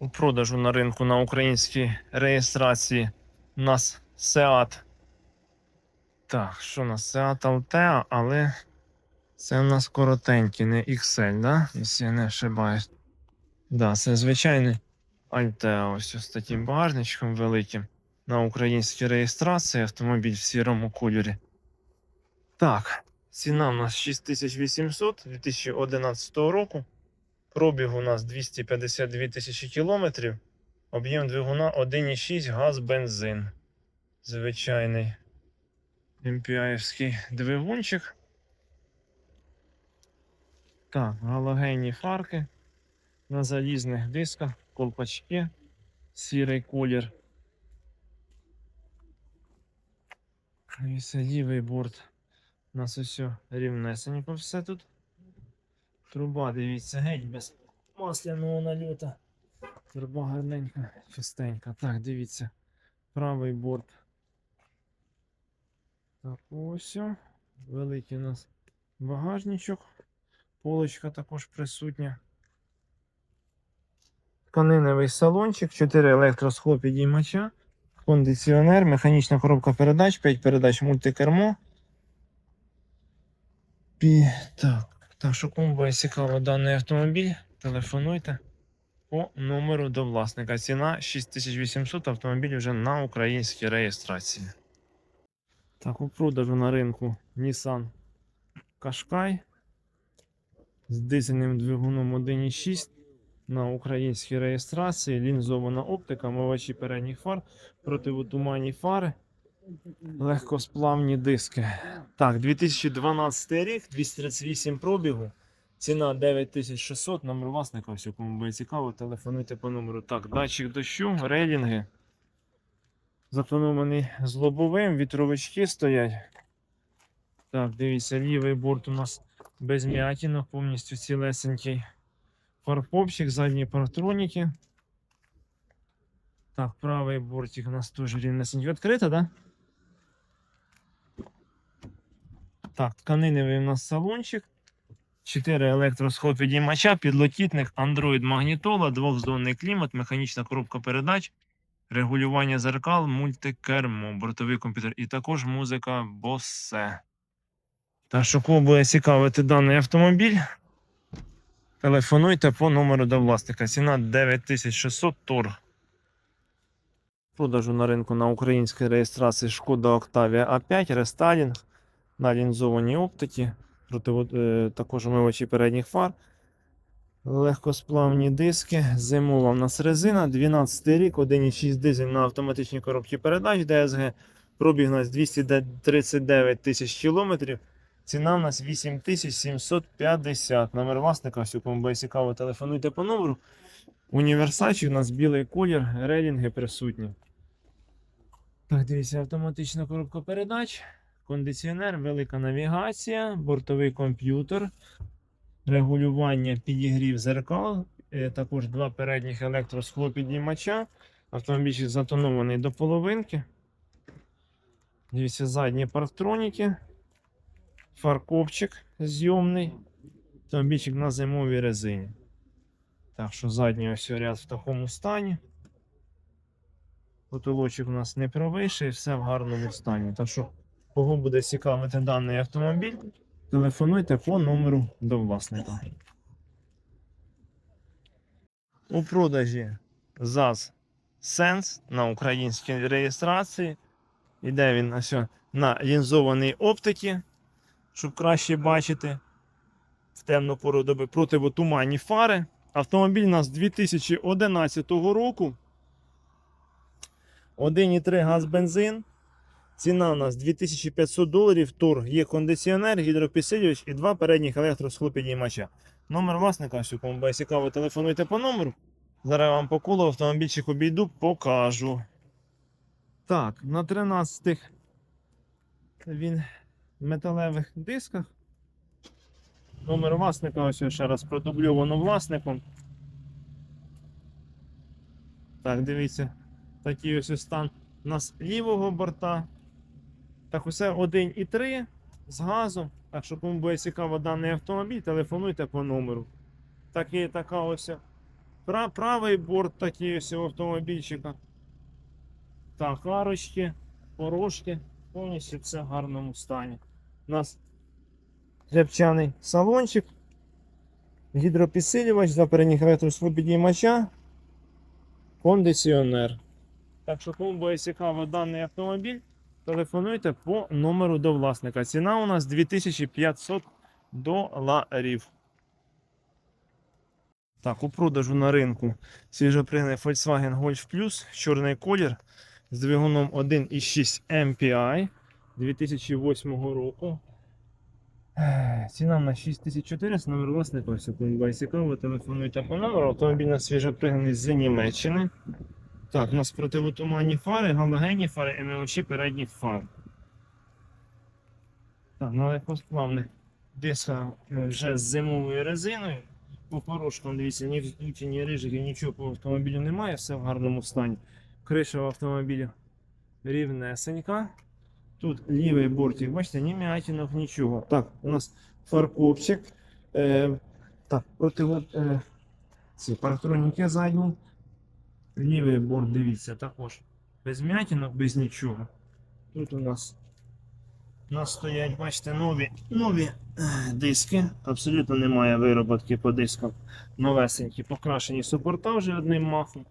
у продажу на ринку на українській реєстрації у нас Seat. Так, що у нас? Seat Altea, але це у нас коротенький, не XL, да? Якщо я не ошибаюсь. Да, це звичайний Altea. Ось ось таким багажничком великим. На українській реєстрації автомобіль в сірому кольорі. Так, ціна у нас 6800 2011 року. Пробіг у нас 252 тисячі кілометрів. Об'єм двигуна 1,6 газ бензин. Звичайний MPI-івський двигунчик. Так, галогенні фарки на залізних дисках, колпачки, сірий колір. І садівий борт. У нас усе рівнесенько все тут. Труба, дивіться, геть без масляного нальота. Труба гарненька, чистенька. Так, дивіться. Правий борт. Так, ось. Великий у нас багажничок. Полочка також присутня. Тканиневий салончик, 4 електросхлопідіймача, кондиціонер, механічна коробка передач, 5 передач мультикермо. Пі... Так. Так що кому буде цікаво даний автомобіль, телефонуйте по номеру до власника. Ціна 6800 автомобіль вже на українській реєстрації. Так, у продажу на ринку Nissan Qashqai з дизельним двигуном 1.6 на українській реєстрації, лінзована оптика, мивачі передніх фар, противотуманні фари, легкосплавні диски. Так, 2012 рік, 238 пробігу. Ціна 9600, номер власника, все, кому буде цікаво, телефонуйте по номеру. Так, датчик дощу, рейлінги. Затонований з лобовим, вітровички стоять. Так, дивіться, лівий борт у нас без м'ятінок, повністю цілесенький. Фарпопчик, задні парктроніки. Так, правий бортик у нас теж рівнесенький. Відкрито, так? Да? Так, тканиневий у нас салончик. 4 електросход підіймача, підлокітник, Android магнітола, двохзонний клімат, механічна коробка передач, регулювання зеркал, мультикермо, бортовий комп'ютер і також музика Bose. Та що кого буде цікавити даний автомобіль, телефонуйте по номеру до власника. Ціна 9600 торг. Продажу на ринку на українській реєстрації Шкода Octavia A5, рестайлінг на лінзованій оптиці, противо- е, також омивачі передніх фар, легкосплавні диски, зимова в нас резина, 12 рік, 1,6 дизель на автоматичній коробці передач DSG, пробіг у нас 239 тисяч кілометрів, ціна в нас 8750. Номер власника, все, кому буде цікаво, телефонуйте по номеру. Універсачі у нас білий колір, релінги присутні. Так, дивіться, автоматична коробка передач кондиціонер, велика навігація, бортовий комп'ютер, регулювання підігрів зеркал, е, також два передніх електросхлопідіймача. Автомобіль затонований до половинки. Дивіться, задні парктроніки, фаркопчик зйомний. Автомобільчик на зимовій резині. Так що задній ось ряд в такому стані. Потолочок у нас не провищий, все в гарному стані. Так що Кого буде цікавити даний автомобіль, телефонуйте по номеру до власника. У продажі ЗАЗ Sense на українській реєстрації. Іде він ось на лінзованій оптиці, щоб краще бачити в темну пору доби противотуманні фари. Автомобіль у нас 2011 року. 1,3 газ бензин. Ціна у нас 2500 доларів, тур, є кондиціонер, гідропідсилювач і два передніх електросхлопідіймача. Номер власника, що кому буде цікаво, телефонуйте по номеру. Зараз я вам по колу автомобільчик обійду, покажу. Так, на 13 він металевих дисках. Номер власника, ось ще раз продубльовано власником. Так, дивіться, такий ось стан у нас лівого борта. Так, усе 1,3 з газом. Так що кому буде цікаво даний автомобіль, телефонуйте по номеру. Так і така ось Пра- правий борт такий ось у автомобільчика. Так, арочки, порожки, повністю все в гарному стані. У нас рябчаний салончик, гідропідсилювач, запередніх електросвобідіймача, кондиціонер. Так що, кому буде цікаво даний автомобіль, телефонуйте по номеру до власника. Ціна у нас 2500 доларів. Так, у продажу на ринку свіжопригнаний Volkswagen Golf Plus, чорний колір з двигуном 1,6 MPI 2008 року. Ціна на 6400, номер власника, ось кому цікаво, телефонуйте по номеру. Автомобіль у нас свіжопригнаний з Німеччини. Так, у нас противотуманні фари, галогенні фари милочі передніх фар. Так, на легкосплавних дисках е, вже з зимовою резиною. По порошкам, дивіться, ні вздуті, ні рижиків, нічого по автомобілю немає, все в гарному стані. Криша в автомобілі рівнесенька. Тут лівий бортик, бачите, ні м'ятінок, нічого. Так, у нас фаркопчик. Е, так, проти е, ці парктроніки задні. Лівий борт, дивіться, також без м'ятінок, без нічого. Тут у нас, у нас стоять, бачите, нові, нові е, диски. Абсолютно немає вироботки по дискам. Новесенькі, покрашені супорта вже одним махом.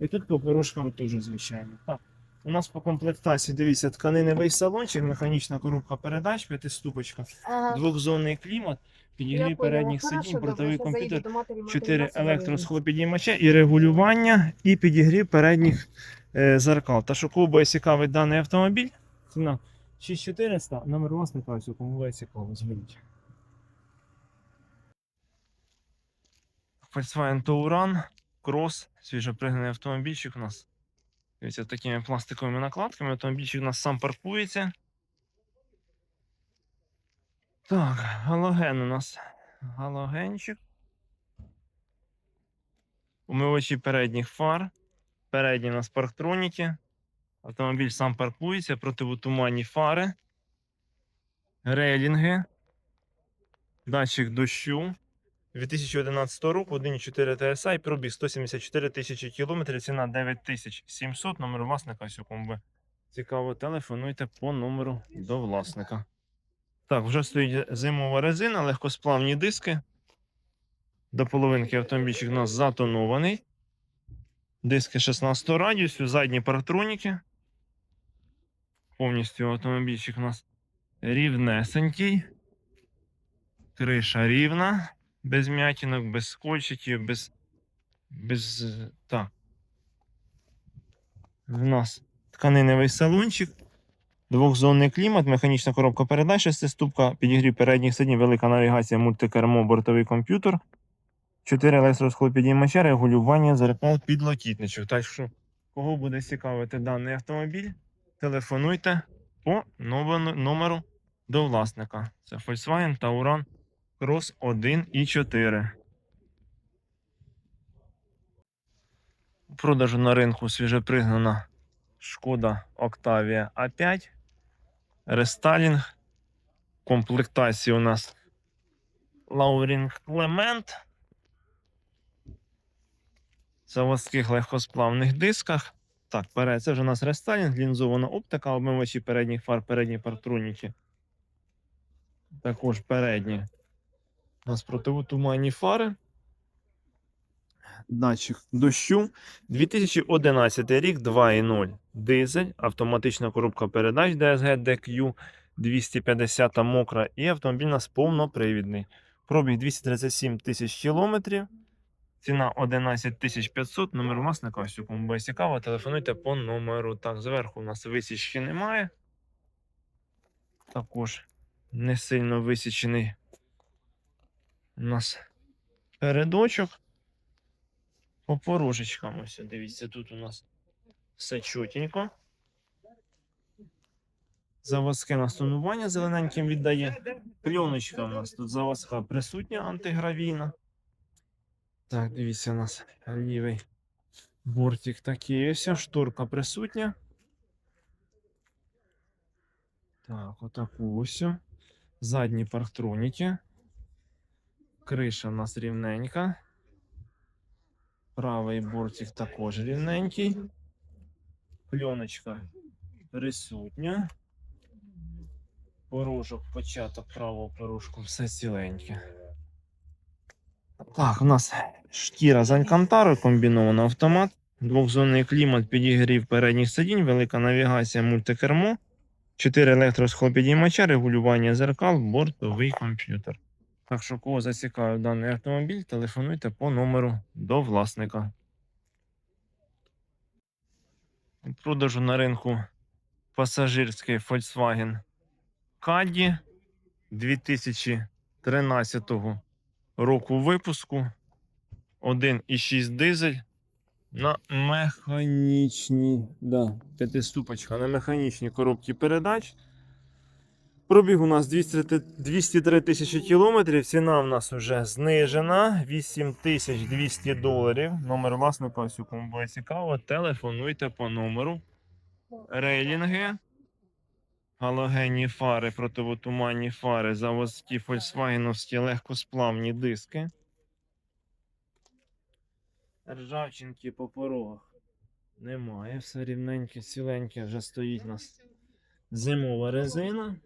І тут по порожкам теж, звичайно. Так. У нас по комплектації, дивіться, тканиневий салончик, механічна коробка передач, п'ятиступочка, Ага. двохзонний клімат, підігрів передніх сидінь, бортовий комп'ютер, заїду до матері, матері 4 дасть електросхлопідіймача і регулювання, і підігрів передніх е, зеркал. Та що буде цікавий даний автомобіль, ціна 6400, номер власника, ось у кому буде цікаво, зверніть. Volkswagen Touran, Cross, свіжопригнаний автомобільчик у нас. Дивіться, такими пластиковими накладками. Автомобільчик у нас сам паркується. Так, галоген у нас. Галогенчик. Умивачі передніх фар. Передні у нас парктроніки. Автомобіль сам паркується, противотуманні фари. Рейлінги. Датчик дощу. 2011 року 1.4 TSI, пробіг 174 тисячі кілометрів, ціна 9700, номер власника, ось у ви цікаво, телефонуйте по номеру до власника. Так, вже стоїть зимова резина, легкосплавні диски. До половинки автомобільчик у нас затонований. Диски 16 радіусу, задні парктроніки. Повністю автомобільчик у нас рівнесенький. Криша рівна, без м'ятінок, без скольчиків, без. без. Так. У нас тканиневий салончик. Двохзонний клімат, механічна коробка передач, шестиступка, підігрів передніх сидінь, велика навігація, мультикермо, бортовий комп'ютер. 4 електросхлопідіймача, регулювання зеркал підлокітничок. Так що, кого буде цікавити даний автомобіль, телефонуйте по номеру- до власника. Це Volkswagen Tauran Cross 1 і 4. У продажу на ринку свіжепригнана Шкода Octavia A5. Рестайлінг. Комплектація у нас Лаурінг Clement. Заводських легкосплавних дисках. Так, це вже у нас рестайлінг, лінзована оптика, обмивачі передніх фар, передні парктроніки. Також передні. У нас противотуманні фари. Датчик дощу. 2011 рік 2.0. Дизель, автоматична коробка передач DSG DQ 250 мокра і автомобіль у нас повнопривідний. Пробіг 237 тисяч кілометрів. Ціна 11 500, номер власника, ось кому буде цікаво, телефонуйте по номеру. Так, зверху у нас висічки немає. Також не сильно висічений у нас передочок. По порожечкам ось, дивіться, тут у нас все чотенько. Заводське настонування зелененьким віддає. Пленочка у нас тут заводська присутня антигравійна. Так, дивіться, у нас лівий бортик такий ось, шторка присутня. Так, отаку ось. Задні парктроніки. Криша у нас рівненька. Правий бортик також рівненький. Пленочка присутня. Порожок, початок правого порожку, все ціленьке. Так, у нас шкіра з Алькантари, комбінований автомат, двохзонний клімат, підігрів передніх сидінь, велика навігація, мультикермо, 4 електросхлопідіймача, регулювання зеркал, бортовий комп'ютер. Так що, кого зацікавив даний автомобіль, телефонуйте по номеру до власника. У продажу на ринку пасажирський Volkswagen Caddy 2013 року випуску. 1,6 дизель на механічній, да, п'ятиступочка на механічній коробці передач. Пробіг у нас 203 203 тисячі кілометрів. Ціна в нас вже знижена 8200 доларів. Номер власника, ось кому буде цікаво. Телефонуйте по номеру. Рейлінги, галогенні фари, противотуманні фари, заводські фольксвагеновські легкосплавні диски. Ржавчинки по порогах немає. Все рівненьке, ціленьке, вже стоїть у нас зимова резина.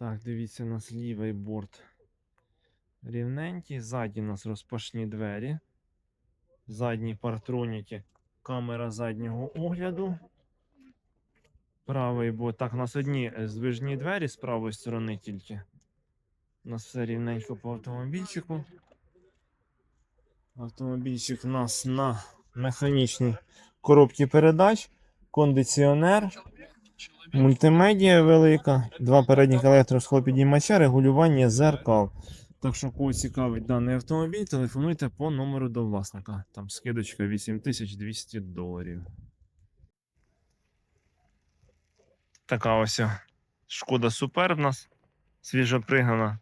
Так, дивіться, у нас лівий борт рівненький. Ззаді у нас розпашні двері. Задні партроніки, камера заднього огляду. Правий борт. Так, у нас одні е, здвижні двері з правої сторони тільки. У нас все рівненько по автомобільчику. Автомобільчик у нас на механічній коробці передач, кондиціонер, мультимедія велика, два передніх електросхлопідіймача, регулювання зеркал. Так що, кого цікавить даний автомобіль, телефонуйте по номеру до власника. Там скидочка 8200 доларів. Така ось шкода супер в нас свіжо пригнана.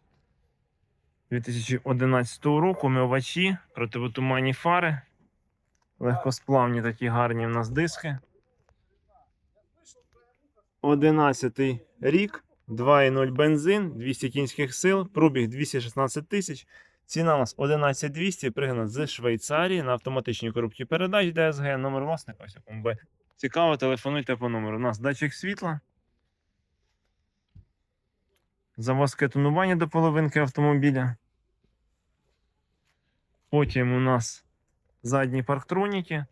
2011 року мивачі, противотуманні фари. Легкосплавні такі гарні в нас диски. 11 рік, 2,0 бензин, 200 кінських сил, пробіг 216 тисяч. Ціна у нас 11200, пригнана з Швейцарії на автоматичній коробці передач DSG, номер власника. Ось якому цікаво, телефонуйте по номеру. У нас датчик світла. Заводське тонування до половинки автомобіля. Потім у нас задні парктроніки.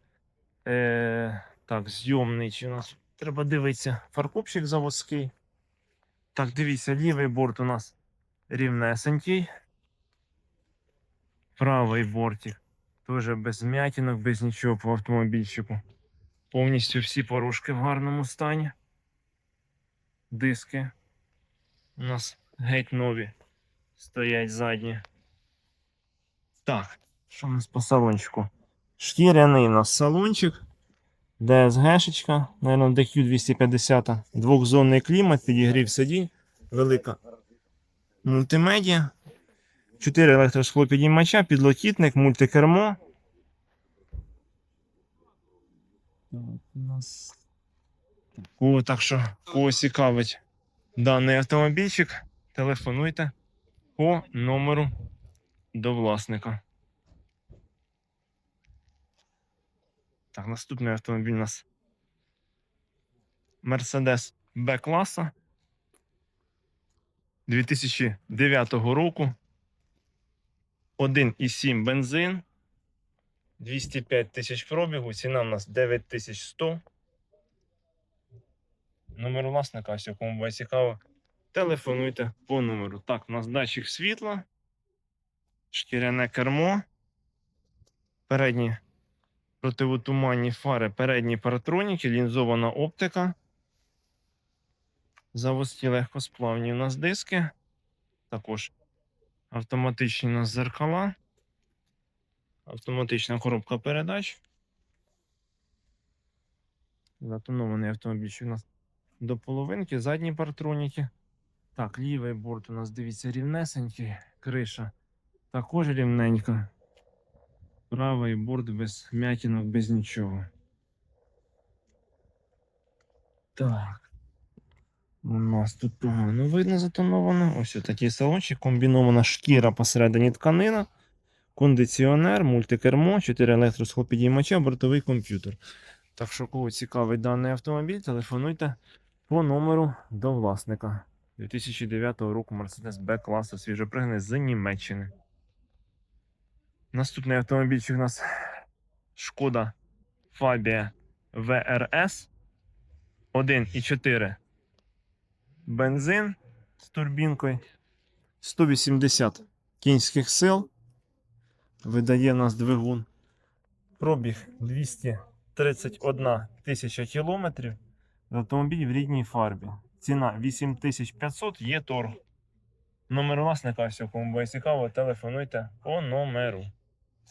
Е, так, зйомний чи у нас треба дивитися. Фаркопчик заводський. Так, дивіться, лівий борт у нас рівнесенький. Правий бортик. Теж без м'ятінок, без нічого по автомобільчику. Повністю всі порушки в гарному стані. Диски. У нас геть нові стоять задні. Так, що у нас по салончику? Шкіряний у нас салончик. DSG-шечка, наверное, DQ 250. Двохзонний клімат, підігрів сидінь, велика мультимедіа. 4 електросхлопідіймача, підлокітник, мультикермо. О, так що, кого цікавить даний автомобільчик, телефонуйте по номеру до власника. Так, наступний автомобіль у нас Mercedes B-класа 2009 року. 1,7 бензин. 205 тисяч пробігу. Ціна у нас 9100. Номер власника, якому буде цікаво. Телефонуйте по номеру. Так, у нас датчик світла, шкіряне кермо, передні противотуманні фари, передні паратроніки, лінзована оптика. Заводські легкосплавні у нас диски. Також автоматичні у нас зеркала. Автоматична коробка передач. Затонований автомобіль у нас до половинки, задні партроніки. Так, лівий борт у нас дивіться рівнесенький, криша також рівненька. Правий борт без м'ятінок, без нічого. Так. У нас тут погано видно затоновано. Ось такий салончик, комбінована шкіра посередині тканина. кондиціонер, мультикермо, 4 електросхлопідіймача, бортовий комп'ютер. Так що, кого цікавий даний автомобіль, телефонуйте по номеру до власника. 2009 року Mercedes B класу свіжопригнаний з Німеччини. Наступний автомобільчик у нас Шкода Fabia VRS 1,4 бензин з турбінкою 180 кінських сил. Видає нас двигун. Пробіг 231 тисяча кілометрів. Автомобіль в рідній фарбі. Ціна 8500, є торг. Номер власника, все, кому буде цікаво, телефонуйте по номеру.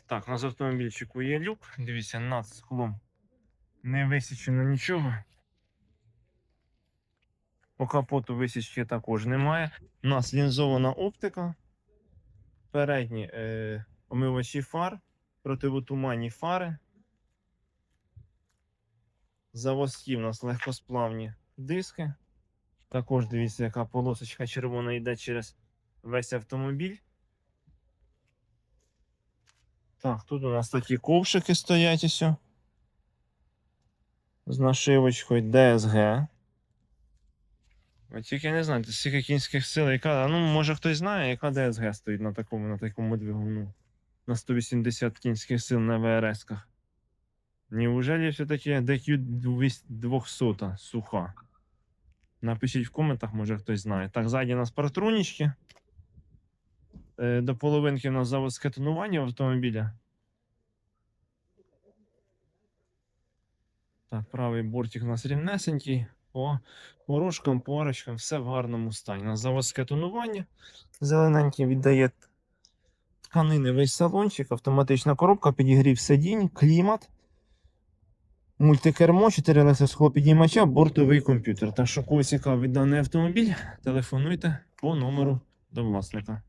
Так, у нас автомобільчику є люк. Дивіться, над склом не висічено нічого. По капоту висічки також немає. У нас лінзована оптика. Передні е, омивачі фар, противотуманні фари. Заводські у нас легкосплавні диски. Також дивіться, яка полосочка червона йде через весь автомобіль. Так, тут у нас такі ковшики стоять ось. З нашивочкою DSG. От тільки не знаю, скільки кінських сил, яка. Ну, може хтось знає, яка DSG стоїть на такому, на такому двигуну. На 180 кінських сил на ВРС-ках. Неужели все-таки DQ 200 суха? Напишіть в коментах, може хтось знає. Так, ззаді у нас паратронічки. Е, До половинки у нас заводське тонування автомобіля. Так, правий бортик у нас рівнесенький. По порожкам, порочкам, все в гарному стані. У нас заводське тонування. Зелененький віддає тканини весь салончик, автоматична коробка, підігрів сидінь, клімат. Мультикермо, 4 електросхлопідіймача, бортовий комп'ютер. Так що, кого цікавий даний автомобіль, телефонуйте по номеру до власника.